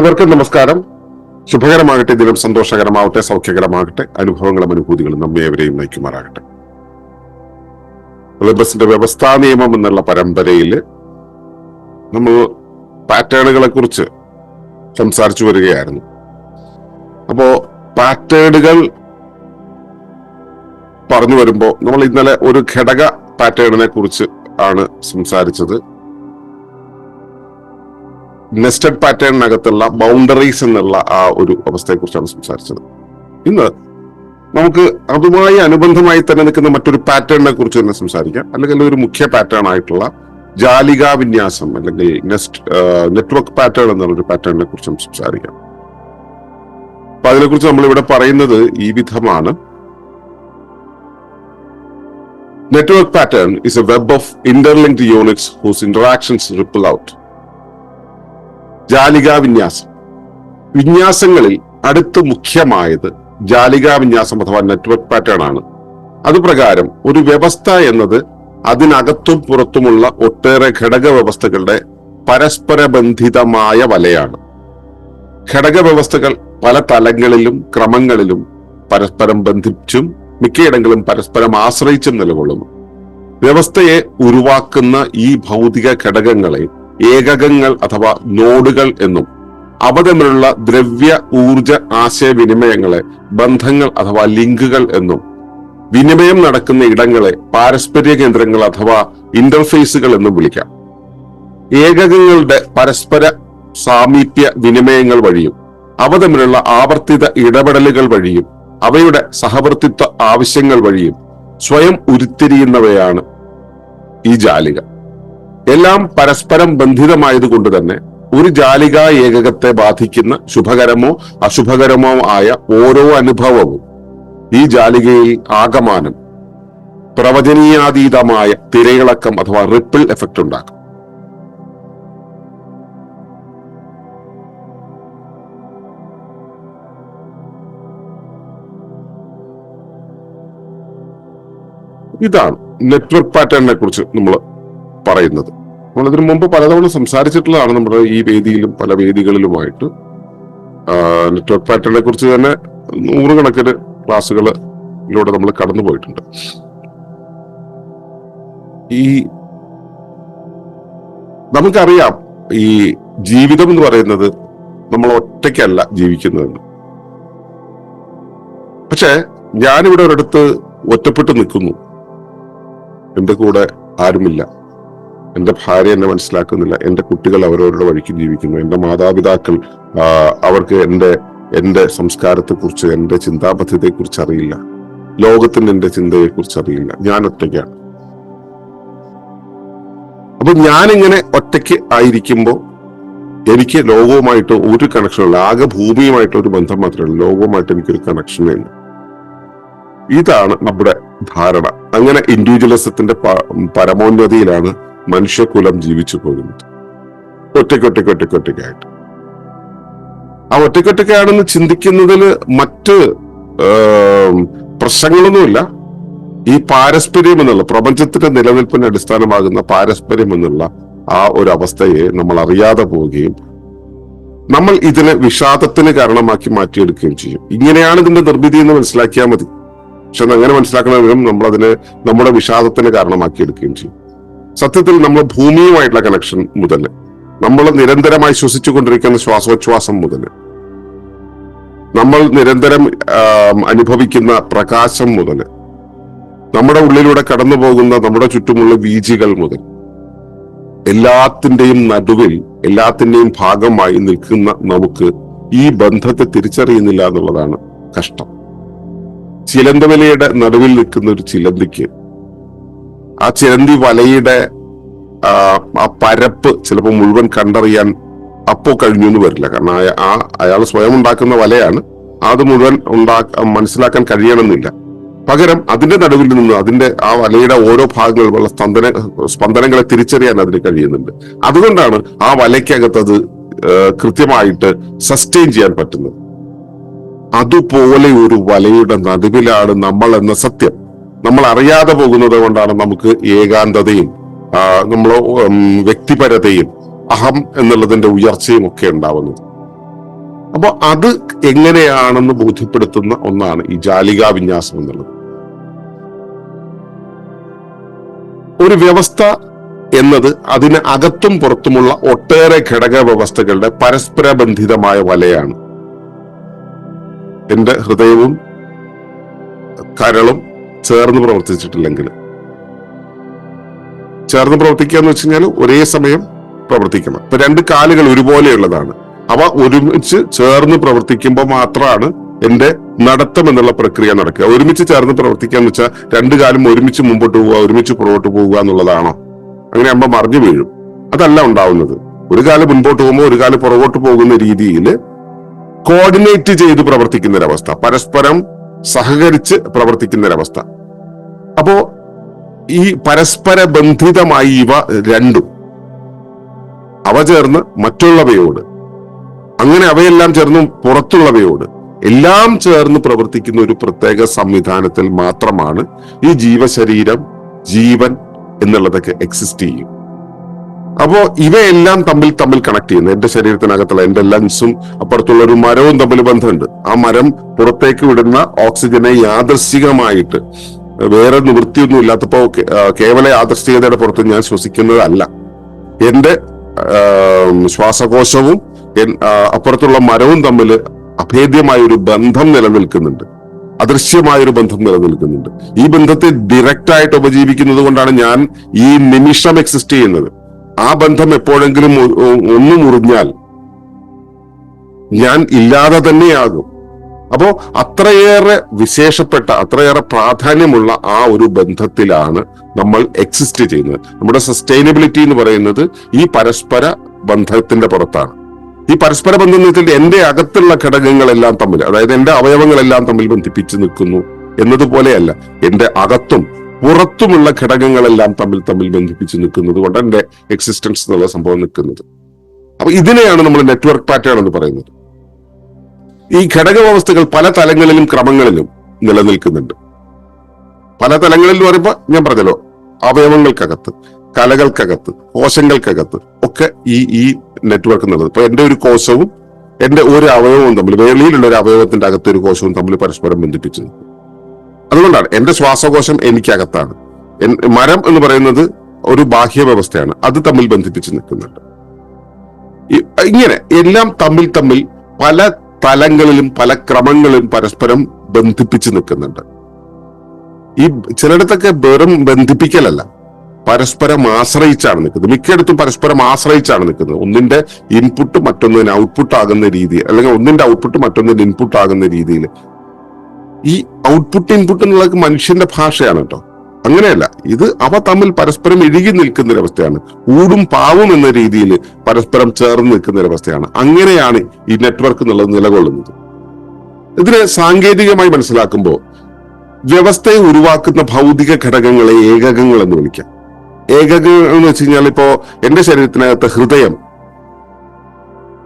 ഏവർക്കും നമസ്കാരം. ശുഭകരമാകട്ടെ ദിനം സന്തോഷകരമാവട്ടെ സൗഖ്യകരമാകട്ടെ അനുഭവങ്ങളും അനുഭൂതികളും നമ്മെ ഏവരെയും നയിക്കുമാറാകട്ടെ. ഒളിമ്പസിന്റെ വ്യവസ്ഥാ നിയമം എന്നുള്ള പരമ്പരയിൽ നമ്മൾ പാറ്റേണുകളെ കുറിച്ച് സംസാരിച്ചു വരികയായിരുന്നു. അപ്പോ പാറ്റേണുകൾ പറഞ്ഞു വരുമ്പോൾ നമ്മൾ ഇന്നലെ ഒരു ഘടക പാറ്റേണിനെ കുറിച്ച് ആണ് സംസാരിച്ചത്. നെസ്റ്റഡ് പാറ്റേണിനകത്തുള്ള ബൗണ്ടറീസ് എന്നുള്ള ആ ഒരു അവസ്ഥയെക്കുറിച്ചാണ് സംസാരിച്ചത്. ഇന്ന് നമുക്ക് അതുമായി അനുബന്ധമായി തന്നെ നിൽക്കുന്ന മറ്റൊരു പാറ്റേണിനെ കുറിച്ച് തന്നെ സംസാരിക്കാം. അല്ലെങ്കിൽ ഒരു മുഖ്യ പാറ്റേൺ ആയിട്ടുള്ള ജാലികാ വിന്യാസം അല്ലെങ്കിൽ നെസ്റ്റ് നെറ്റ്വർക്ക് പാറ്റേൺ എന്നുള്ള ഒരു പാറ്റേണിനെ കുറിച്ചും സംസാരിക്കാം. അപ്പൊ അതിനെക്കുറിച്ച് നമ്മൾ ഇവിടെ പറയുന്നത് ഈ വിധമാണ്. Network pattern is a web of interlinked units whose interactions ripple out ജാലികാ വിന്യാസം. വിന്യാസങ്ങളിൽ അടുത്ത് മുഖ്യമായത് ജാലികാ വിന്യാസം അഥവാ നെറ്റ്വർക്ക് പാറ്റേൺ ആണ്. അതുപ്രകാരം ഒരു വ്യവസ്ഥ എന്നത് അതിനകത്തും പുറത്തുമുള്ള ഒട്ടേറെ ഘടക വ്യവസ്ഥകളുടെ പരസ്പര ബന്ധിതമായ വലയാണ്. ഘടക വ്യവസ്ഥകൾ പല തലങ്ങളിലും ക്രമങ്ങളിലും പരസ്പരം ബന്ധിച്ചും മിക്കയിടങ്ങളും പരസ്പരം ആശ്രയിച്ചും നിലകൊള്ളുന്നു. വ്യവസ്ഥയെ ഉരുവാക്കുന്ന ഈ ഭൗതിക ഘടകങ്ങളെ ഏകകങ്ങൾ അഥവാ നോഡുകൾ എന്നും അവ തമ്മിലുള്ള ദ്രവ്യ ഊർജ ആശയവിനിമയങ്ങളെ ബന്ധങ്ങൾ അഥവാ ലിങ്കുകൾ എന്നും വിനിമയം നടക്കുന്ന ഇടങ്ങളെ പാരസ്പര്യ കേന്ദ്രങ്ങൾ അഥവാ ഇന്റർഫേസുകൾ എന്നും വിളിക്കാം. ഏകകങ്ങളുടെ പരസ്പര സാമീപ്യ വിനിമയങ്ങൾ വഴിയും അവ തമ്മിലുള്ള ആവർത്തിത ഇടപെടലുകൾ വഴിയും അവയുടെ സഹവർത്തിത്വ ആവശ്യങ്ങൾ വഴിയും സ്വയം ഉരുത്തിരിയുന്നവയാണ് ഈ ജാലിക എല്ലാം പരസ്പരം ബന്ധിതമായതുകൊണ്ട് തന്നെ ഒരു ജാലിക ഏകകത്തെ ബാധിക്കുന്ന ശുഭകരമോ അശുഭകരമോ ആയ ഓരോ അനുഭവവും ഈ ജാലികയിൽ ആകമാനം പ്രവചനീയാതീതമായ തിരയിളക്കം അഥവാ റിപ്പിൾ എഫക്റ്റ് ഉണ്ടാക്കും. ഇതാണ് നെറ്റ്വർക്ക് പാറ്റേണിനെ കുറിച്ച് നമ്മൾ പറയുന്നത്. നമ്മൾ ഇതിനു മുമ്പ് പലതവണ സംസാരിച്ചിട്ടുള്ളതാണ് നമ്മുടെ ഈ വേദിയിലും പല വേദികളിലുമായിട്ട്. നെറ്റ്വർക്ക് പാറ്റേണിനെ കുറിച്ച് തന്നെ നൂറുകണക്കിന് ക്ലാസ്സുകളിലൂടെ നമ്മൾ കടന്നു പോയിട്ടുണ്ട്. ഈ നമുക്കറിയാം ഈ ജീവിതം എന്ന് പറയുന്നത് നമ്മൾ ഒറ്റയ്ക്കല്ല ജീവിക്കുന്നതെന്ന്. പക്ഷെ ഞാനിവിടെ ഒരിടത്ത് ഒറ്റപ്പെട്ട് നിൽക്കുന്നു. എന്റെ കൂടെ ആരുമില്ല. എന്റെ ഭാര്യ എന്നെ മനസ്സിലാക്കുന്നില്ല. എന്റെ കുട്ടികൾ അവരവരുടെ വഴിക്ക് ജീവിക്കുന്നു. എന്റെ മാതാപിതാക്കൾ അവർക്ക് എന്റെ എന്റെ സംസ്കാരത്തെ കുറിച്ച് എന്റെ ചിന്താപദ്ധ്യതയെ കുറിച്ച് അറിയില്ല. ലോകത്തിന് എന്റെ ചിന്തയെ കുറിച്ച് അറിയില്ല. ഞാൻ ഒറ്റയ്ക്കാണ്. അപ്പൊ ഞാനിങ്ങനെ ഒറ്റയ്ക്ക് ആയിരിക്കുമ്പോൾ എനിക്ക് ലോകവുമായിട്ട് ഒരു കണക്ഷനില്ല ആകെ ഭൂമിയുമായിട്ട് ഒരു ബന്ധം മാത്രമേ ഉള്ളൂ. ലോകവുമായിട്ട് എനിക്കൊരു കണക്ഷനേ ഇല്ല. ഇതാണ് നമ്മുടെ ധാരണ. അങ്ങനെ ഇൻഡിവിജ്വലിസത്തിന്റെ പരമോന്നതിയിലാണ് മനുഷ്യകുലം ജീവിച്ചു പോകുന്നത് ഒറ്റയ്ക്കൊറ്റയ്ക്ക് ഒറ്റയ്ക്കൊറ്റയ്ക്കായിട്ട് ആ ഒറ്റയ്ക്കൊറ്റയ്ക്കാണെന്ന് ചിന്തിക്കുന്നതിൽ മറ്റ് പ്രശ്നങ്ങളൊന്നുമില്ല. ഈ പാരസ്പര്യം എന്നുള്ള പ്രപഞ്ചത്തിന്റെ നിലനിൽപ്പിന് അടിസ്ഥാനമാകുന്ന പാരസ്പര്യം എന്നുള്ള ആ ഒരു അവസ്ഥയെ നമ്മൾ അറിയാതെ പോവുകയും നമ്മൾ ഇതിനെ വിഷാദത്തിന് കാരണമാക്കി മാറ്റിയെടുക്കുകയും ചെയ്യും. ഇങ്ങനെയാണ് ഇതിന്റെ നിർമ്മിതി എന്ന് മനസ്സിലാക്കിയാൽ മതി. പക്ഷെ അങ്ങനെ മനസ്സിലാക്കണമെങ്കിലും നമ്മൾ അതിനെ നമ്മുടെ വിഷാദത്തിന് കാരണമാക്കിയെടുക്കുകയും ചെയ്യും. സത്യത്തിൽ നമ്മൾ ഭൂമിയുമായിട്ടുള്ള കണക്ഷൻ മുതൽ നമ്മൾ നിരന്തരമായി ശ്വസിച്ചു കൊണ്ടിരിക്കുന്ന ശ്വാസോച്ഛ്വാസം മുതൽ നമ്മൾ നിരന്തരം അനുഭവിക്കുന്ന പ്രകാശം മുതൽ നമ്മുടെ ഉള്ളിലൂടെ കടന്നു പോകുന്ന നമ്മുടെ ചുറ്റുമുള്ള വീജികൾ മുതൽ എല്ലാത്തിന്റെയും നടുവിൽ എല്ലാത്തിന്റെയും ഭാഗമായി നിൽക്കുന്ന നമുക്ക് ഈ ബന്ധത്തെ തിരിച്ചറിയുന്നില്ല എന്നുള്ളതാണ് കഷ്ടം. ചിലന്തവലയുടെ നടുവിൽ നിൽക്കുന്ന ഒരു ചിലന്തിക്ക് ആ ചിരന്തി വലയുടെ ആ പരപ്പ് ചിലപ്പോൾ മുഴുവൻ കണ്ടറിയാൻ അപ്പോ കഴിഞ്ഞു എന്ന് വരില്ല. കാരണം ആ അയാൾ സ്വയം ഉണ്ടാക്കുന്ന വലയാണ്. അത് മുഴുവൻ ഉണ്ടാ മനസ്സിലാക്കാൻ കഴിയണമെന്നില്ല. പകരം അതിന്റെ നടുവിൽ നിന്ന് അതിന്റെ ആ വലയുടെ ഓരോ ഭാഗങ്ങളിലുള്ള സ്പന്ദന സ്പന്ദനങ്ങളെ തിരിച്ചറിയാൻ അതിന് കഴിയുന്നുണ്ട്. അതുകൊണ്ടാണ് ആ വലയ്ക്കകത്ത് അത് കൃത്യമായിട്ട് സസ്റ്റെയിൻ ചെയ്യാൻ പറ്റുന്നത്. അതുപോലെ ഒരു വലയുടെ നടുവിലാണ് നമ്മൾ എന്ന സത്യം. നമ്മൾ അറിയാതെ പോകുന്നത് കൊണ്ടാണ് നമുക്ക് ഏകാന്തതയും നമ്മൾ വ്യക്തിപരതയും അഹം എന്നുള്ളതിന്റെ ഉയർച്ചയും ഒക്കെ ഉണ്ടാവുന്നത്. അപ്പോൾ അത് എങ്ങനെയാണെന്ന് ബോധ്യപ്പെടുത്തുന്ന ഒന്നാണ് ഈ ജാലികാ വിന്യാസം എന്നുള്ളത്. ഒരു വ്യവസ്ഥ എന്നത് അതിന് അകത്തും പുറത്തുമുള്ള ഒട്ടേറെ ഘടക വ്യവസ്ഥകളുടെ പരസ്പര ബന്ധിതമായ വലയാണ്. എന്റെ ഹൃദയവും കരളും ചേർന്ന് പ്രവർത്തിച്ചിട്ടില്ലെങ്കിൽ. ചേർന്ന് പ്രവർത്തിക്കുക എന്ന് വെച്ച് കഴിഞ്ഞാൽ ഒരേ സമയം പ്രവർത്തിക്കണം. ഇപ്പൊ രണ്ട് കാലുകൾ ഒരുപോലെയുള്ളതാണ്. അവ ഒരുമിച്ച് ചേർന്ന് പ്രവർത്തിക്കുമ്പോൾ മാത്രമാണ് എന്റെ നടത്തം എന്നുള്ള പ്രക്രിയ നടക്കുക. ഒരുമിച്ച് ചേർന്ന് പ്രവർത്തിക്കുക എന്ന് വെച്ചാൽ രണ്ടു കാലം ഒരുമിച്ച് മുമ്പോട്ട് പോവുക ഒരുമിച്ച് പുറകോട്ട് പോവുക എന്നുള്ളതാണോ? അങ്ങനെ ആകുമ്പോൾ മറിഞ്ഞു വീഴും. അതല്ല ഉണ്ടാവുന്നത്. ഒരു കാലം മുൻപോട്ട് പോകുമ്പോൾ ഒരു കാലം പുറകോട്ട് പോകുന്ന രീതിയിൽ കോർഡിനേറ്റ് ചെയ്ത് പ്രവർത്തിക്കുന്ന ഒരവസ്ഥ. പരസ്പരം സഹകരിച്ച് പ്രവർത്തിക്കുന്നൊരവസ്ഥ. അപ്പോ ഈ പരസ്പര ബന്ധിതമായി ഇവ രണ്ടും അവ ചേർന്ന് മറ്റുള്ളവയോട് അങ്ങനെ അവയെല്ലാം ചേർന്ന് പുറത്തുള്ളവയോട് എല്ലാം ചേർന്ന് പ്രവർത്തിക്കുന്ന ഒരു പ്രത്യേക സംവിധാനത്തിൽ മാത്രമാണ് ഈ ജീവശരീരം ജീവൻ എന്നുള്ളതൊക്കെ എക്സിസ്റ്റ് ചെയ്യും. അപ്പോ ഇവയെല്ലാം തമ്മിൽ തമ്മിൽ കണക്ട് ചെയ്യുന്നു. എന്റെ ശരീരത്തിനകത്തുള്ള എന്റെ ലങ്സും അപ്പുറത്തുള്ള ഒരു മരവും തമ്മിൽ ബന്ധമുണ്ട്. ആ മരം പുറത്തേക്ക് വിടുന്ന ഓക്സിജനെ യാദർശികമായിട്ട് വേറെ നിവൃത്തിയൊന്നും ഇല്ലാത്തപ്പോ കേവല യാദർശികതയുടെ പുറത്ത് ഞാൻ ശ്വസിക്കുന്നതല്ല. എന്റെ ശ്വാസകോശവും അപ്പുറത്തുള്ള മരവും തമ്മിൽ അഭേദ്യമായ ഒരു ബന്ധം നിലനിൽക്കുന്നുണ്ട്. അദൃശ്യമായ ഒരു ബന്ധം നിലനിൽക്കുന്നുണ്ട്. ഈ ബന്ധത്തെ ഡയറക്റ്റ് ആയിട്ട് ഉപജീവിക്കുന്നത് കൊണ്ടാണ് ഞാൻ ഈ നിമിഷം എക്സിസ്റ്റ് ചെയ്യുന്നത്. ആ ബന്ധം എപ്പോഴെങ്കിലും ഒന്ന് മുറിഞ്ഞാൽ ഞാൻ ഇല്ലാതെ തന്നെയാകും. അപ്പോ അത്രയേറെ വിശേഷപ്പെട്ട അത്രയേറെ പ്രാധാന്യമുള്ള ആ ഒരു ബന്ധത്തിലാണ് നമ്മൾ എക്സിസ്റ്റ് ചെയ്യുന്നത്. നമ്മുടെ സസ്റ്റൈനബിലിറ്റി എന്ന് പറയുന്നത് ഈ പരസ്പര ബന്ധത്തിന്റെ പുറത്താണ്. ഈ പരസ്പര ബന്ധം എന്ന് എന്റെ അകത്തുള്ള ഘടകങ്ങളെല്ലാം തമ്മിൽ അതായത് എന്റെ അവയവങ്ങളെല്ലാം തമ്മിൽ ബന്ധിപ്പിച്ച് നിൽക്കുന്നു എന്നതുപോലെയല്ല എന്റെ അകത്തും പുറത്തുമുള്ള ഘടകങ്ങളെല്ലാം തമ്മിൽ തമ്മിൽ ബന്ധിപ്പിച്ച് നിൽക്കുന്നത് കൊണ്ട് എന്റെ എക്സിസ്റ്റൻസ് എന്നുള്ള സംഭവം നിൽക്കുന്നത്. അപ്പൊ ഇതിനെയാണ് നമ്മൾ നെറ്റ്വർക്ക് പാറ്റേൺ എന്ന് പറയുന്നത്. ഈ ഘടക വ്യവസ്ഥകൾ പല തലങ്ങളിലും ക്രമങ്ങളിലും നിലനിൽക്കുന്നുണ്ട്. പല തലങ്ങളിൽ എന്ന് പറയുമ്പോൾ ഞാൻ പറഞ്ഞല്ലോ അവയവങ്ങൾക്കകത്ത് കലകൾക്കകത്ത് കോശങ്ങൾക്കകത്ത് ഒക്കെ ഈ ഈ നെറ്റ്വർക്ക് എന്നുള്ളത്. ഇപ്പൊ എന്റെ ഒരു കോശവും എന്റെ ഒരു അവയവവും തമ്മിൽ വേളിയിലുള്ള ഒരു അവയവത്തിന്റെ അകത്ത് ഒരു കോശവും തമ്മിൽ പരസ്പരം ബന്ധിപ്പിച്ചു അതുകൊണ്ടാണ് എന്റെ ശ്വാസകോശം എനിക്കകത്താണ്. മരം എന്ന് പറയുന്നത് ഒരു ബാഹ്യ വ്യവസ്ഥയാണ് അത് തമ്മിൽ ബന്ധിപ്പിച്ച് നിൽക്കുന്നുണ്ട്. ഇങ്ങനെ എല്ലാം തമ്മിൽ തമ്മിൽ പല തലങ്ങളിലും പല ക്രമങ്ങളിലും പരസ്പരം ബന്ധിപ്പിച്ച് നിൽക്കുന്നുണ്ട്. ഈ ചിലയിടത്തൊക്കെ വെറും ബന്ധിപ്പിക്കലല്ല. പരസ്പരം ആശ്രയിച്ചാണ് നിൽക്കുന്നത്. മിക്കയിടത്തും പരസ്പരം ആശ്രയിച്ചാണ് നിൽക്കുന്നത്. ഒന്നിന്റെ ഇൻപുട്ട് മറ്റൊന്നിന് ഔട്ട്പുട്ട് ആകുന്ന രീതി അല്ലെങ്കിൽ ഒന്നിന്റെ ഔട്ട്പുട്ട് മറ്റൊന്നിന്റെ ഇൻപുട്ട് ആകുന്ന രീതിയിൽ. ഈ ഔട്ട്പുട്ട് ഇൻപുട്ട് എന്നുള്ളത് മനുഷ്യന്റെ ഭാഷയാണ് കേട്ടോ അങ്ങനെയല്ല ഇത് അവ തമ്മിൽ പരസ്പരം ഇഴുകി നിൽക്കുന്ന ഒരവസ്ഥയാണ് ഊടും പാവും എന്ന രീതിയിൽ പരസ്പരം ചേർന്ന് നിൽക്കുന്ന ഒരവസ്ഥയാണ് അങ്ങനെയാണ് ഈ നെറ്റ്വർക്ക് എന്നുള്ളത് നിലകൊള്ളുന്നത്. ഇതിനെ സാങ്കേതികമായി മനസ്സിലാക്കുമ്പോൾ വ്യവസ്ഥയെ ഉരുവാക്കുന്ന ഭൗതിക ഘടകങ്ങളെ ഏകകങ്ങൾ എന്ന് വിളിക്കാം. ഏകകങ്ങൾ എന്ന് വെച്ച് കഴിഞ്ഞാൽ ഇപ്പോ എന്റെ ശരീരത്തിനകത്ത് ഹൃദയം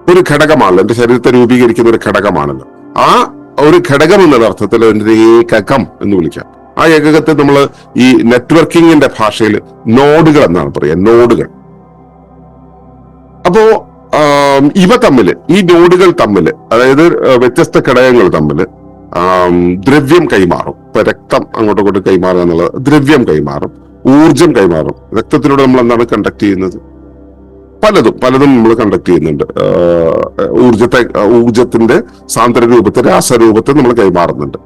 ഒരു ഘടകമാണല്ലോ. എന്റെ ശരീരത്തെ രൂപീകരിക്കുന്ന ഒരു ഘടകമാണല്ലോ. ആ ഒരു ഘടകം എന്നുള്ള അർത്ഥത്തിൽ ഒരു ഏകകം എന്ന് വിളിക്കാം. ആ ഏകകത്തെ നമ്മൾ ഈ നെറ്റ്വർക്കിങ്ങിന്റെ ഭാഷയിൽ നോഡുകൾ എന്നാണ് പറയുക നോഡുകൾ. അപ്പോ ഇവ തമ്മിൽ ഈ നോഡുകൾ തമ്മിൽ അതായത് വ്യത്യസ്ത ഘടകങ്ങൾ തമ്മിൽ ദ്രവ്യം കൈമാറും. ഇപ്പൊ രക്തം അങ്ങോട്ടും ഇങ്ങോട്ടും കൈമാറുക എന്നുള്ളത് ദ്രവ്യം കൈമാറും ഊർജം കൈമാറും. രക്തത്തിലൂടെ നമ്മൾ എന്താണ് കണ്ടക്ട് ചെയ്യുന്നത്? പലതും പലതും നമ്മൾ കണ്ടക്ട് ചെയ്യുന്നുണ്ട്. ഊർജത്തെ ഊർജത്തിന്റെ സാന്ദ്ര രൂപത്തെ രാസരൂപത്തെ നമ്മൾ കൈമാറുന്നുണ്ട്.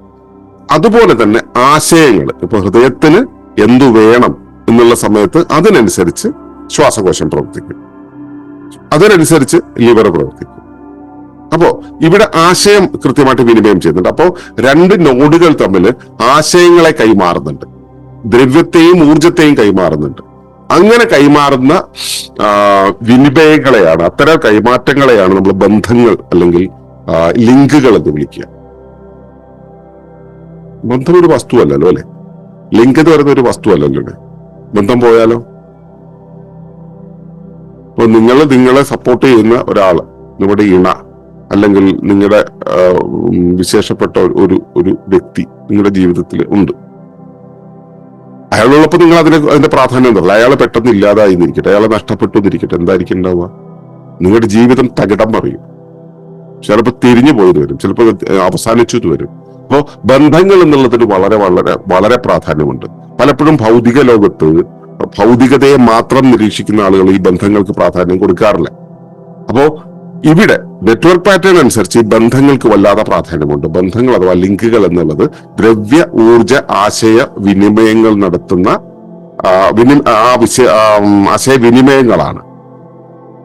അതുപോലെ തന്നെ ആശയങ്ങൾ ഇപ്പൊ ഹൃദയത്തിന് എന്തു വേണം എന്നുള്ള സമയത്ത് അതിനനുസരിച്ച് ശ്വാസകോശം പ്രവർത്തിക്കും. അതിനനുസരിച്ച് ലിവർ പ്രവർത്തിക്കും. അപ്പോ ഇവിടെ ആശയം കൃത്യമായിട്ട് വിനിമയം ചെയ്യുന്നുണ്ട്. അപ്പോ രണ്ട് നോഡുകൾ തമ്മിൽ ആശയങ്ങളെ കൈമാറുന്നുണ്ട്. ദ്രവ്യത്തെയും ഊർജത്തെയും കൈമാറുന്നുണ്ട്. അങ്ങനെ കൈമാറുന്ന വിനിമയങ്ങളെയാണ് അത്തരം കൈമാറ്റങ്ങളെയാണ് നമ്മൾ ബന്ധങ്ങൾ അല്ലെങ്കിൽ ലിങ്കുകൾ എന്ന് വിളിക്കുക. ബന്ധം ഒരു വസ്തുവല്ലല്ലോ അല്ലെ? ലിങ്ക് എന്ന് പറയുന്ന ഒരു വസ്തുവല്ലല്ലോ ബന്ധം പോയാലോ? അപ്പൊ നിങ്ങൾ നിങ്ങളെ സപ്പോർട്ട് ചെയ്യുന്ന ഒരാൾ നിങ്ങളുടെ ഇണ അല്ലെങ്കിൽ നിങ്ങളുടെ വിശേഷപ്പെട്ട ഒരു ഒരു വ്യക്തി നിങ്ങളുടെ ജീവിതത്തിൽ ഉണ്ട്. അയാളുള്ളപ്പോൾ നിങ്ങൾ അതിന് അതിന്റെ പ്രാധാന്യം തരില്ല അയാളെ പെട്ടെന്ന് ഇല്ലാതായി എന്നിരിക്കട്ടെ അയാളെ നഷ്ടപ്പെട്ടു എന്നിരിക്കട്ടെ എന്തായിരിക്കും ഉണ്ടാവുക? നിങ്ങളുടെ ജീവിതം തകിടം പറയും ചിലപ്പോൾ തിരിഞ്ഞു പോയത് വരും. ചിലപ്പോൾ അവസാനിച്ചത് വരും. അപ്പോൾ ബന്ധങ്ങൾ എന്നുള്ളതിന് വളരെ വളരെ വളരെ പ്രാധാന്യമുണ്ട്. പലപ്പോഴും ഭൗതിക ലോകത്ത് ഭൗതികതയെ മാത്രം നിരീക്ഷിക്കുന്ന ആളുകൾ ഈ ബന്ധങ്ങൾക്ക് പ്രാധാന്യം കൊടുക്കാറില്ല. അപ്പോ ഇവിടെ നെറ്റ്വർക്ക് പാറ്റേൺ അനുസരിച്ച് ഈ ബന്ധങ്ങൾക്ക് വല്ലാതെ പ്രാധാന്യമുണ്ട്. ബന്ധങ്ങൾ അഥവാ ലിങ്കുകൾ എന്നുള്ളത് ദ്രവ്യ ഊർജ ആശയ വിനിമയങ്ങൾ നടത്തുന്ന ആ, ആശയവിനിമയങ്ങളാണ്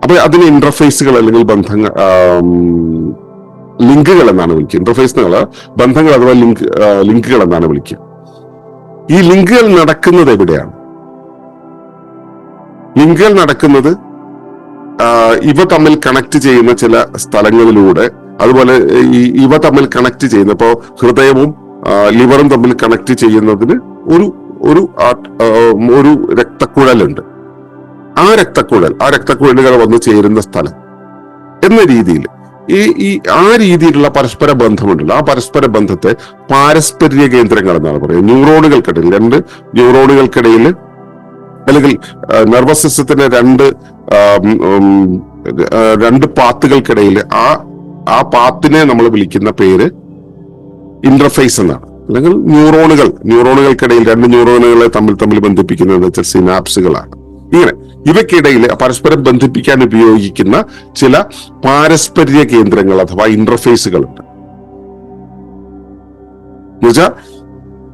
അപ്പൊ അതിന് ഇന്റർഫേസുകൾ അല്ലെങ്കിൽ ബന്ധങ്ങൾ ലിങ്കുകൾ എന്നാണ് വിളിക്കുക. ഇന്റർഫേസുകൾ ബന്ധങ്ങൾ അഥവാ ലിങ്ക് ലിങ്കുകൾ എന്നാണ് വിളിക്കുക. ഈ ലിങ്കുകൾ നടക്കുന്നത് എവിടെയാണ്? ലിങ്കുകൾ നടക്കുന്നത് ഇവ തമ്മിൽ കണക്ട് ചെയ്യുന്ന ചില സ്ഥലങ്ങളിലൂടെ അതുപോലെ ഈ ഇവ തമ്മിൽ കണക്ട് ചെയ്യുന്ന ഇപ്പോ ഹൃദയവും ലിവറും തമ്മിൽ കണക്ട് ചെയ്യുന്നതിന് ഒരു ഒരു ഒരു രക്തക്കുഴലുണ്ട്. ആ രക്തക്കുഴൽ ആ രക്തക്കുഴലുകൾ വന്ന് ചേരുന്ന സ്ഥലം എന്ന രീതിയിൽ. ഈ ഈ ആ രീതിയിലുള്ള പരസ്പര ബന്ധമുണ്ടല്ലോ. ആ പരസ്പര ബന്ധത്തെ പാരസ്പര്യ കേന്ദ്രങ്ങൾ എന്നാണ് പറയുന്നത്. ന്യൂറോണുകൾക്കിടയിൽ രണ്ട് ന്യൂറോണുകൾക്കിടയിൽ അല്ലെങ്കിൽ നെർവസ് സിസ്റ്റത്തിന്റെ രണ്ട് രണ്ട് പാത്തുകൾക്കിടയിൽ ആ ആ പാത്തിനെ നമ്മൾ വിളിക്കുന്ന പേര് ഇന്റർഫേസ് എന്നാണ്. അല്ലെങ്കിൽ ന്യൂറോണുകൾ ന്യൂറോണുകൾക്കിടയിൽ രണ്ട് ന്യൂറോണുകളെ തമ്മിൽ തമ്മിൽ ബന്ധിപ്പിക്കുന്നത് വെച്ചാൽ സിനാപ്സുകളാണ് ഇങ്ങനെ ഇവയ്ക്കിടയിൽ പരസ്പരം ബന്ധിപ്പിക്കാൻ ഉപയോഗിക്കുന്ന ചില പാരസ്പര്യ കേന്ദ്രങ്ങൾ അഥവാ ഇന്റർഫേസുകളുണ്ട് എന്നുവെച്ചാൽ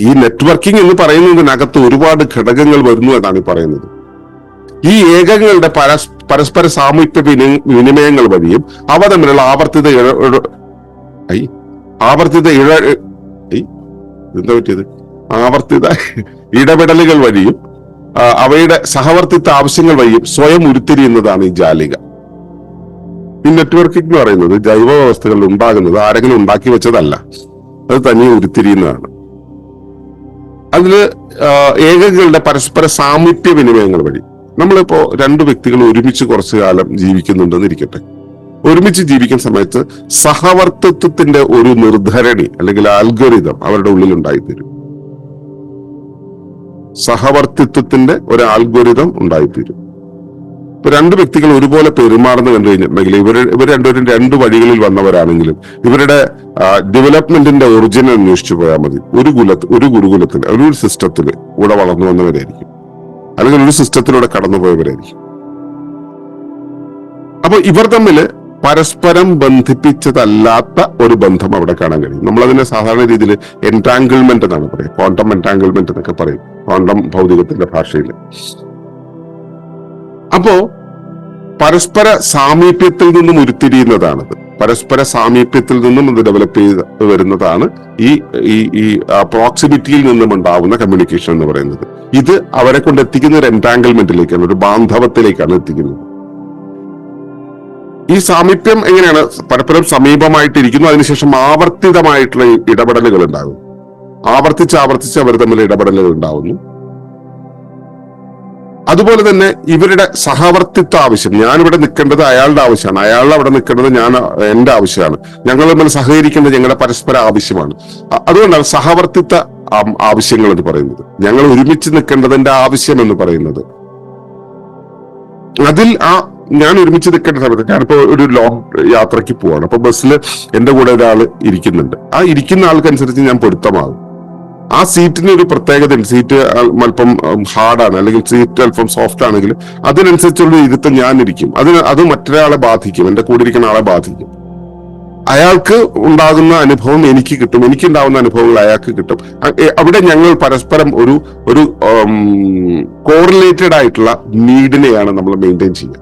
ഈ നെറ്റ്വർക്കിംഗ് എന്ന് പറയുന്നതിനകത്ത് ഒരുപാട് ഘടകങ്ങൾ വരുന്നു എന്നാണ് ഈ പറയുന്നത്. ഈ ഏകങ്ങളുടെ പരസ് പരസ്പര സാമീപ്യ വിനി- വിനിമയങ്ങൾ വഴിയും അവ തമ്മിലുള്ള ആവർത്തിത ഐ, ആവർത്തിത ഇഴ എന്താ പറ്റിയത്? ആവർത്തിത ഇടപെടലുകൾ വഴിയും അവയുടെ സഹവർത്തിത്വ ആവശ്യങ്ങൾ വഴിയും സ്വയം ഉരുത്തിരിയുന്നതാണ് ഈ ജാലിക. ഈ നെറ്റ്വർക്കിംഗ് എന്ന് പറയുന്നത് ജൈവ വ്യവസ്ഥകളിൽ ഉണ്ടാകുന്നത് ആരെങ്കിലും ഉണ്ടാക്കി വെച്ചതല്ല. അത് തനിയെ ഉരുത്തിരിയുന്നതാണ്. അതിൽ ഏകങ്ങളുടെ പരസ്പര സാമീപ്യ വിനിമയങ്ങൾ വഴി നമ്മളിപ്പോ രണ്ട് വ്യക്തികൾ ഒരുമിച്ച് കുറച്ചു കാലം ജീവിക്കുന്നുണ്ടെന്ന് ഇരിക്കട്ടെ ഒരുമിച്ച് ജീവിക്കുന്ന സമയത്ത് സഹവർത്തിത്വത്തിന്റെ ഒരു നിർദ്ധരണി അല്ലെങ്കിൽ ആൽഗോരിതം അവരുടെ ഉള്ളിൽ ഉണ്ടായിത്തീരും സഹവർത്തിത്വത്തിന്റെ ഒരു ആൽഗോരിതം ഉണ്ടായിത്തീരും. ഇപ്പൊ രണ്ട് വ്യക്തികൾ ഒരുപോലെ പെരുമാറുന്നു കണ്ടു കഴിഞ്ഞിട്ടുണ്ടെങ്കിൽ ഇവർ ഇവർ രണ്ടുപേരും രണ്ട് വഴികളിൽ വന്നവരാണെങ്കിലും ഇവരുടെ ഡെവലപ്മെന്റിന്റെ ഒറിജിനൽ അന്വേഷിച്ചു പോയാൽ മതി. ഒരു കുലത്ത് ഒരു ഗുരുകുലത്തിൽ ഒരു സിസ്റ്റത്തിൽ കൂടെ വളർന്നു വന്നവരായിരിക്കും. അല്ലെങ്കിൽ ഒരു സിസ്റ്റത്തിലൂടെ കടന്നുപോയവരായിരിക്കും. അപ്പൊ ഇവർ തമ്മിൽ പരസ്പരം ബന്ധിപ്പിച്ചതല്ലാത്ത ഒരു ബന്ധം അവിടെ കാണാൻ കഴിയും. നമ്മളതിനെ സാധാരണ രീതിയിൽ എൻടാങ്കിൾമെന്റ് എന്നാണ് പറയുക. ക്വാണ്ടം എൻടാങ്കിൾമെന്റ് എന്നൊക്കെ പറയും. ക്വാണ്ടം ഭൗതികത്തിന്റെ ഭാഷയിൽ. അപ്പോ പരസ്പര സാമീപ്യത്തിൽ നിന്നും ഉരുത്തിരിയുന്നതാണത്. പരസ്പര സാമീപ്യത്തിൽ നിന്നും ഇത് ഡെവലപ്പ് ചെയ്ത് വരുന്നതാണ് ഈ ഈ പ്രോക്സിമിറ്റിയിൽ നിന്നും ഉണ്ടാവുന്ന കമ്മ്യൂണിക്കേഷൻ എന്ന് പറയുന്നത്. ഇത് അവരെ കൊണ്ട് എത്തിക്കുന്ന ഒരു എന്റാങ്കിൾമെന്റിലേക്കാണ് ഒരു ബാന്ധവത്തിലേക്കാണ് എത്തിക്കുന്നത്. ഈ സാമീപ്യം എങ്ങനെയാണ്? പരസ്പരം സമീപമായിട്ടിരിക്കുന്നു അതിനുശേഷം ആവർത്തിതമായിട്ടുള്ള ഇടപെടലുകൾ ഉണ്ടാകും. ആവർത്തിച്ച് ആവർത്തിച്ച് അവർ തമ്മിൽ ഇടപെടലുകൾ ഉണ്ടാവുന്നു. അതുപോലെ തന്നെ ഇവരുടെ സഹവർത്തിത്വ ആവശ്യം. ഞാനിവിടെ നിൽക്കേണ്ടത് അയാളുടെ ആവശ്യമാണ്. അയാൾ അവിടെ നിൽക്കേണ്ടത് ഞാൻ എന്റെ ആവശ്യമാണ്. ഞങ്ങൾ തമ്മിൽ സഹകരിക്കേണ്ടത് ഞങ്ങളുടെ പരസ്പര ആവശ്യമാണ്. അതുകൊണ്ടാണ് സഹവർത്തിത്വ ആവശ്യങ്ങൾ എന്ന് പറയുന്നത്. ഞങ്ങൾ ഒരുമിച്ച് നിൽക്കേണ്ടതിന്റെ ആവശ്യം എന്ന് പറയുന്നത്. അതിൽ ആ ഞാൻ ഒരുമിച്ച് നിൽക്കേണ്ട സമയത്ത് ഞാനിപ്പോ ഒരു ലോങ് യാത്രയ്ക്ക് പോവാണ്. അപ്പൊ ബസ്സിൽ എന്റെ കൂടെ ഒരാൾ ഇരിക്കുന്നുണ്ട്. ആ ഇരിക്കുന്ന ആൾക്കനുസരിച്ച് ഞാൻ പൊരുത്തമാകും. ആ സീറ്റിന് ഒരു പ്രത്യേകത ഉണ്ട്. സീറ്റ് അല്പം ഹാർഡാണ് അല്ലെങ്കിൽ സീറ്റ് അല്പം സോഫ്റ്റ് ആണെങ്കിൽ അതിനനുസരിച്ചുള്ള ഇരുത്തം ഞാൻ ഇരിക്കും അതിന് അത് മറ്റൊരാളെ ബാധിക്കും. എന്റെ കൂടെ ഇരിക്കുന്ന ആളെ ബാധിക്കും. അയാൾക്ക് ഉണ്ടാകുന്ന അനുഭവം എനിക്ക് കിട്ടും. എനിക്ക് ഉണ്ടാകുന്ന അനുഭവങ്ങൾ അയാൾക്ക് കിട്ടും. അവിടെ ഞങ്ങൾ പരസ്പരം ഒരു ഒരു കോറിലേറ്റഡ് ആയിട്ടുള്ള നീഡിനെയാണ് നമ്മൾ മെയിന്റെയിൻ ചെയ്യുക.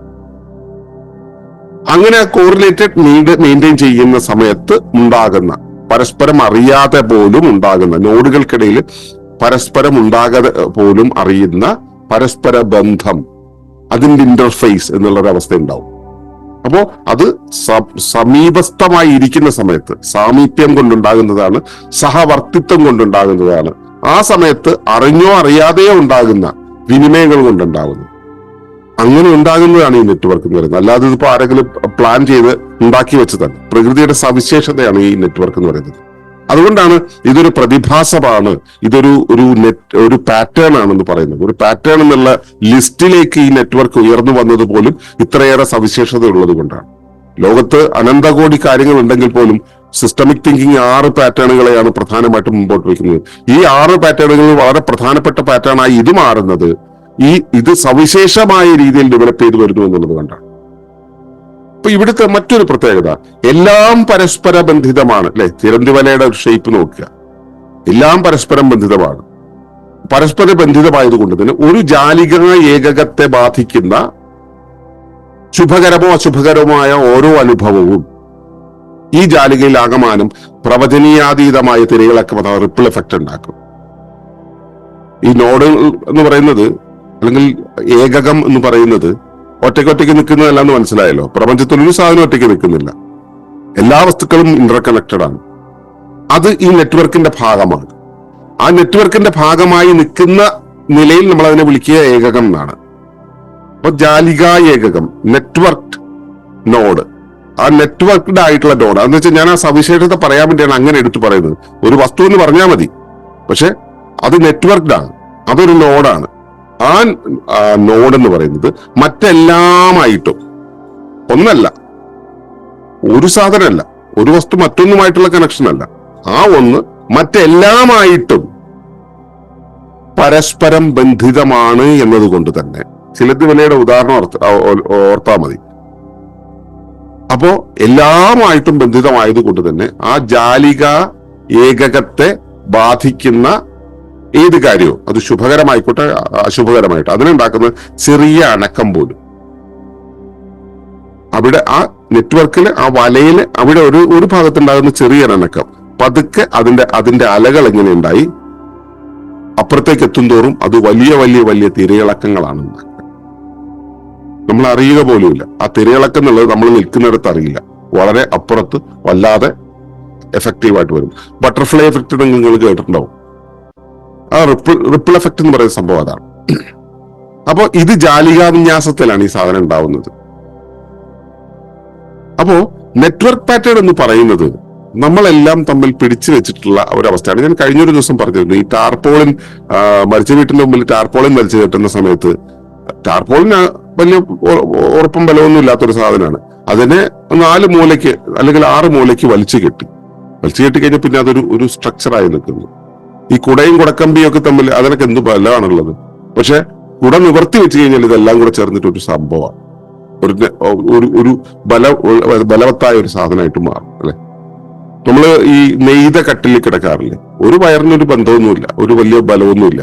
അങ്ങനെ കോറിലേറ്റഡ് നീഡ് മെയിന്റെയിൻ ചെയ്യുന്ന സമയത്ത് ഉണ്ടാകുന്ന പരസ്പരം അറിയാതെ പോലും ഉണ്ടാകുന്ന നോഡുകൾക്കിടയിൽ പരസ്പരം ഉണ്ടാകാതെ പോലും അറിയുന്ന പരസ്പര ബന്ധം അതിന്റെ ഇന്റർഫേസ് എന്നുള്ള ഒരു അവസ്ഥ ഉണ്ടാവും. അപ്പോ അത് സമീപസ്ഥമായി ഇരിക്കുന്ന സമയത്ത് സാമീപ്യം കൊണ്ടുണ്ടാകുന്നതാണ് സഹവർത്തിത്വം കൊണ്ടുണ്ടാകുന്നതാണ് ആ സമയത്ത് അറിഞ്ഞോ അറിയാതെയോ ഉണ്ടാകുന്ന വിനിമയങ്ങൾ കൊണ്ടുണ്ടാകുന്നത്. അങ്ങനെ ഉണ്ടാകുന്നതാണ് ഈ നെറ്റ്വർക്ക് എന്ന് പറയുന്നത്. അല്ലാതെ ഇതിപ്പോ ആരെങ്കിലും പ്ലാൻ ചെയ്ത് ഉണ്ടാക്കി വെച്ചതല്ല പ്രകൃതിയുടെ സവിശേഷതയാണ് ഈ നെറ്റ്വർക്ക് എന്ന് പറയുന്നത്. അതുകൊണ്ടാണ് ഇതൊരു പ്രതിഭാസമാണ് ഇതൊരു ഒരു നെറ്റ് ഒരു പാറ്റേൺ ആണെന്ന് പറയുന്നത്. ഒരു പാറ്റേൺ എന്നുള്ള ലിസ്റ്റിലേക്ക് ഈ നെറ്റ്വർക്ക് ഉയർന്നു വന്നത് പോലും ഇത്രയേറെ സവിശേഷത ഉള്ളത് കൊണ്ടാണ്. ലോകത്ത് അനന്തകോടി കാര്യങ്ങൾ ഉണ്ടെങ്കിൽ പോലും സിസ്റ്റമിക് തിങ്കിങ് ആറ് പാറ്റേണുകളെയാണ് പ്രധാനമായിട്ടും മുമ്പോട്ട് വയ്ക്കുന്നത്. ഈ ആറ് പാറ്റേണുകൾ വളരെ പ്രധാനപ്പെട്ട പാറ്റേണായി ഇത് മാറുന്നത് ഈ ഇത് സവിശേഷമായ രീതിയിൽ ഡെവലപ്പ് ചെയ്തു വരുന്നു എന്നുള്ളത് കണ്ടാണ്. അപ്പൊ ഇവിടുത്തെ മറ്റൊരു പ്രത്യേകത എല്ലാം പരസ്പര ബന്ധിതമാണ്. അല്ലെ? തിരന്തിവലയുടെ ഷേപ്പ് നോക്കുക. എല്ലാം പരസ്പരം ബന്ധിതമാണ്. പരസ്പര ബന്ധിതമായതുകൊണ്ട് തന്നെ ഒരു ജാലിക ഏകകത്തെ ബാധിക്കുന്ന ശുഭകരമോ അശുഭകരമായ ഓരോ അനുഭവവും ഈ ജാലികയിൽ ആകമാനം പ്രവചനീയാതീതമായ തിരകളൊക്കെ റിപ്പിൾ എഫക്റ്റ് ഉണ്ടാക്കും. ഈ നോഡ് എന്ന് പറയുന്നത് അല്ലെങ്കിൽ ഏകകം എന്ന് പറയുന്നത് ഒറ്റയ്ക്ക് നിൽക്കുന്നതല്ല എന്ന് മനസ്സിലായല്ലോ. പ്രപഞ്ചത്തിൽ ഒരു സാധനം ഒറ്റയ്ക്ക് നിൽക്കുന്നില്ല. എല്ലാ വസ്തുക്കളും ഇന്റർ കണക്റ്റഡ് ആണ്. അത് ഈ നെറ്റ്വർക്കിന്റെ ഭാഗമാണ്. ആ നെറ്റ്വർക്കിന്റെ ഭാഗമായി നിൽക്കുന്ന നിലയിൽ നമ്മൾ അതിനെ വിളിക്കുക ഏകകം എന്നാണ്. അപ്പൊ ജാലിക ഏകകം നെറ്റ്വർക്ക് നോഡ് ആ നെറ്റ്വർക്ക്ഡ് ആയിട്ടുള്ള നോഡ് എന്ന് വെച്ചാൽ ഞാൻ ആ സവിശേഷത പറയാൻ വേണ്ടിയാണ് അങ്ങനെ എടുത്തു പറയുന്നത്. ഒരു വസ്തു എന്ന് പറഞ്ഞാൽ മതി. പക്ഷെ അത് നെറ്റ്വർക്ക്ഡ് ആണ്. അതൊരു നോഡാണ് ആ നോഡ് എന്ന് പറയുന്നത് മറ്റെല്ലാമായിട്ടും. ഒന്നല്ല. ഒരു സാധനമല്ല. ഒരു വസ്തു മറ്റൊന്നുമായിട്ടുള്ള കണക്ഷൻ അല്ല. ആ ഒന്ന് മറ്റെല്ലാമായിട്ടും പരസ്പരം ബന്ധിതമാണ് എന്നതുകൊണ്ട് തന്നെ. ചിലത് വിലയുടെ ഉദാഹരണം ഓർത്ത- ഓർത്താ മതി. അപ്പോ എല്ലാമായിട്ടും ബന്ധിതമായതുകൊണ്ട് തന്നെ ആ ജാലിക ഏകകത്തെ ബാധിക്കുന്ന ഏത് കാര്യവും അത് ശുഭകരമായിക്കോട്ടെ അശുഭകരമായിട്ട് അതിനുണ്ടാക്കുന്ന ചെറിയ അനക്കം പോലും. അവിടെ ആ നെറ്റ്വർക്കിൽ ആ വലയിൽ അവിടെ ഒരു ഒരു ഭാഗത്തുണ്ടാകുന്ന ചെറിയൊരു അനക്കം. പതുക്കെ അതിന്റെ അതിന്റെ അലകൾ എങ്ങനെ ഉണ്ടായി? അപ്പുറത്തേക്ക് എത്തുന്തോറും അത് വലിയ വലിയ വലിയ തിരയിളക്കങ്ങളാണ് നമ്മൾ അറിയുക പോലുമില്ല. ആ തിരയിളക്കം എന്നുള്ളത് നമ്മൾ നിൽക്കുന്നിടത്ത് അറിയില്ല. വളരെ അപ്പുറത്ത് വല്ലാതെ എഫക്റ്റീവായിട്ട് വരും. ബട്ടർഫ്ലൈ എഫക്റ്റ് നിങ്ങൾ കേട്ടിട്ടുണ്ടാവും. ആ റിപ്പിൾ റിപ്പിൾ എഫക്റ്റ് എന്ന് പറയുന്ന സംഭവം അതാണ്. അപ്പോ ഇത് ജാലികാ വിന്യാസത്തിലാണ് ഈ സാധനം ഉണ്ടാവുന്നത്. അപ്പോ നെറ്റ്വർക്ക് പാറ്റേൺ എന്ന് പറയുന്നത് നമ്മളെല്ലാം തമ്മിൽ പിടിച്ചു വെച്ചിട്ടുള്ള ഒരവസ്ഥയാണ്. ഞാൻ കഴിഞ്ഞൊരു ദിവസം പറഞ്ഞിരുന്നു ഈ ടാർപോളിൻ മരിച്ച വീട്ടിന്റെ മുമ്പിൽ ടാർപോളിൻ വലിച്ചു കെട്ടുന്ന സമയത്ത് ടാർപോളിൻ വലിയ ഉറപ്പും ബലമൊന്നും ഇല്ലാത്തൊരു സാധനമാണ്. അതിനെ നാല് മൂലയ്ക്ക് അല്ലെങ്കിൽ ആറ് മൂലയ്ക്ക് വലിച്ചു കെട്ടി. വലിച്ചു കെട്ടി കഴിഞ്ഞാൽ പിന്നെ അതൊരു ഒരു സ്ട്രക്ചറായി നിൽക്കുന്നു. ഈ കുടയും കുടക്കമ്പിയും ഒക്കെ തമ്മിൽ അതിനൊക്കെ എന്ത് ബലമാണുള്ളത് പക്ഷെ കുട നിവർത്തി വെച്ച് കഴിഞ്ഞാൽ ഇതെല്ലാം കൂടെ ചേർന്നിട്ട് ഒരു സംഭവമാണ്. ഒരു ഒരു ബല ബലവത്തായ ഒരു സാധനമായിട്ട് മാറും അല്ലെ? നമ്മൾ ഈ നെയ്ത കട്ടിൽ കിടക്കാറില്ലേ? ഒരു വയറിനൊരു ബന്ധമൊന്നുമില്ല ഒരു വലിയ ബലമൊന്നുമില്ല.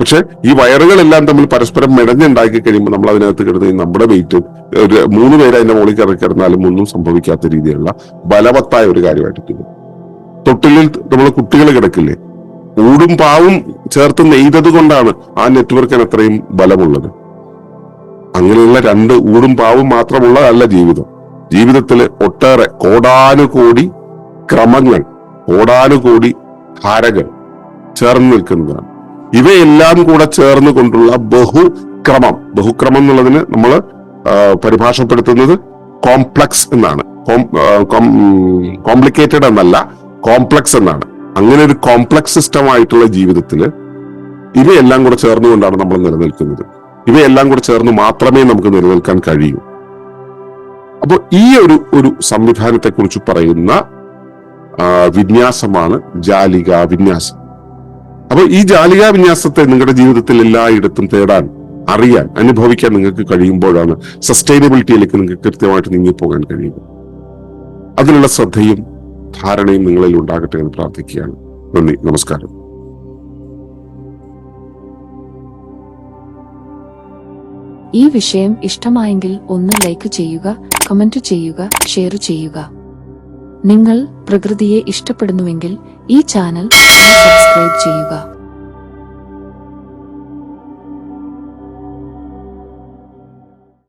പക്ഷെ ഈ വയറുകളെല്ലാം തമ്മിൽ പരസ്പരം മെടഞ്ഞുണ്ടാക്കി കഴിയുമ്പോൾ നമ്മൾ അതിനകത്ത് കിടന്ന് നമ്മുടെ വെയിറ്റ് ഒരു മൂന്ന് പേര് അതിന്റെ മുകളിൽ കിടക്കി കിടന്നാലും ഒന്നും സംഭവിക്കാത്ത രീതിയിലുള്ള ബലവത്തായ ഒരു കാര്യമായിട്ട് തോന്നും തൊട്ടിലിൽ നമ്മൾ കുട്ടികൾ കിടക്കില്ലേ? ഊടും പാവും ചേർത്ത് നെയ്തത് കൊണ്ടാണ് ആ നെറ്റ്വർക്കിന് അത്രയും ബലമുള്ളത്. അങ്ങനെയുള്ള രണ്ട് ഊടും പാവും മാത്രമുള്ളതല്ല ജീവിതം. ജീവിതത്തിൽ ഒട്ടേറെ കോടാനുകോടി ക്രമങ്ങൾ കോടാനുകോടി ധാരകൾ ചേർന്ന് നിൽക്കുന്നതാണ്. ഇവയെല്ലാം കൂടെ ചേർന്ന് കൊണ്ടുള്ള ബഹുക്രമം. ബഹുക്രമം എന്നുള്ളതിന് നമ്മൾ പരിഭാഷപ്പെടുത്തുന്നത് കോംപ്ലക്സ് എന്നാണ്. കോംപ്ലിക്കേറ്റഡ് എന്നല്ല കോംപ്ലക്സ് എന്നാണ്. അങ്ങനെ ഒരു കോംപ്ലക്സ് സിസ്റ്റം ആയിട്ടുള്ള ജീവിതത്തിൽ ഇവയെല്ലാം കൂടെ ചേർന്നുകൊണ്ടാണ് നമ്മൾ നിലനിൽക്കുന്നത്. ഇവയെല്ലാം കൂടെ ചേർന്ന് മാത്രമേ നമുക്ക് നിലനിൽക്കാൻ കഴിയൂ. അപ്പോൾ ഈ ഒരു ഒരു സംവിധാനത്തെ കുറിച്ച് പറയുന്ന വിന്യാസമാണ് ജാലിക വിന്യാസം. അപ്പോൾ ഈ ജാലിക വിന്യാസത്തെ നിങ്ങളുടെ ജീവിതത്തിൽ എല്ലായിടത്തും തേടാൻ അറിയാൻ അനുഭവിക്കാൻ നിങ്ങൾക്ക് കഴിയുമ്പോഴാണ് സസ്റ്റൈനബിലിറ്റിയിലേക്ക് നിങ്ങൾക്ക് കൃത്യമായിട്ട് നീങ്ങിപ്പോകാൻ കഴിയുന്നത് അതിനുള്ള ശ്രദ്ധയും ധാരണയും നിങ്ങളിൽ ഉണ്ടാകട്ടെ എന്ന് പ്രാർത്ഥിക്കുകയാണ്. നന്ദി നമസ്കാരം. ഈ വിഷയം ഇഷ്ടമായെങ്കിൽ ഒന്ന് ലൈക്ക് ചെയ്യുക കമന്റ് ചെയ്യുക ഷെയർ ചെയ്യുക. നിങ്ങൾ പ്രകൃതിയെ ഇഷ്ടപ്പെടുന്നുവെങ്കിൽ ഈ ചാനൽ സബ്സ്ക്രൈബ് ചെയ്യുക.